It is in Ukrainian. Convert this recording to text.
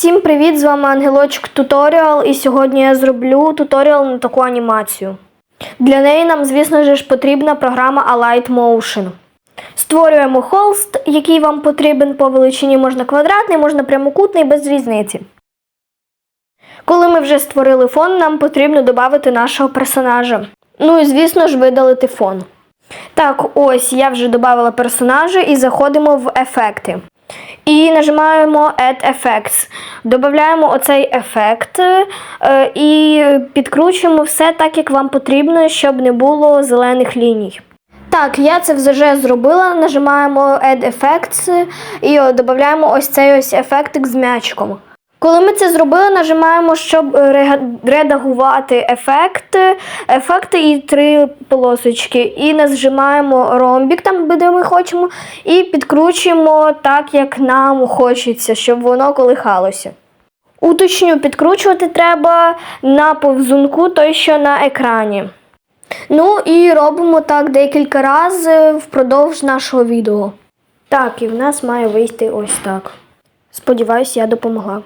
Всім привіт! З вами Ангелочок Туторіал, і сьогодні я зроблю туторіал на таку анімацію. Для неї нам, звісно ж, потрібна програма Alight Motion. Створюємо холст, який вам потрібен по величині можна квадратний, можна прямокутний, без різниці. Коли ми вже створили фон, нам потрібно додати нашого персонажа. Ну і звісно ж видалити фон. Так, ось я вже додала персонажа і заходимо в ефекти. І нажимаємо Add Effects. Додаємо оцей ефект е, і підкручуємо все так, як вам потрібно, щоб не було зелених ліній. Так, я це вже зробила. Нажимаємо Add Effects і додаємо ось цей ось ефектик з м'ячиком. Коли ми це зробили, нажимаємо, щоб е, редагувати ефекти, ефекти і три полосочки. І нажимаємо ромбік там, де ми хочемо, і підкручуємо так, як нам хочеться, щоб воно колихалося. Уточню, підкручувати треба на повзунку, той, що на екрані. Ну і робимо так декілька разів впродовж нашого відео. Так, і в нас має вийти ось так. Сподіваюсь, я допомогла.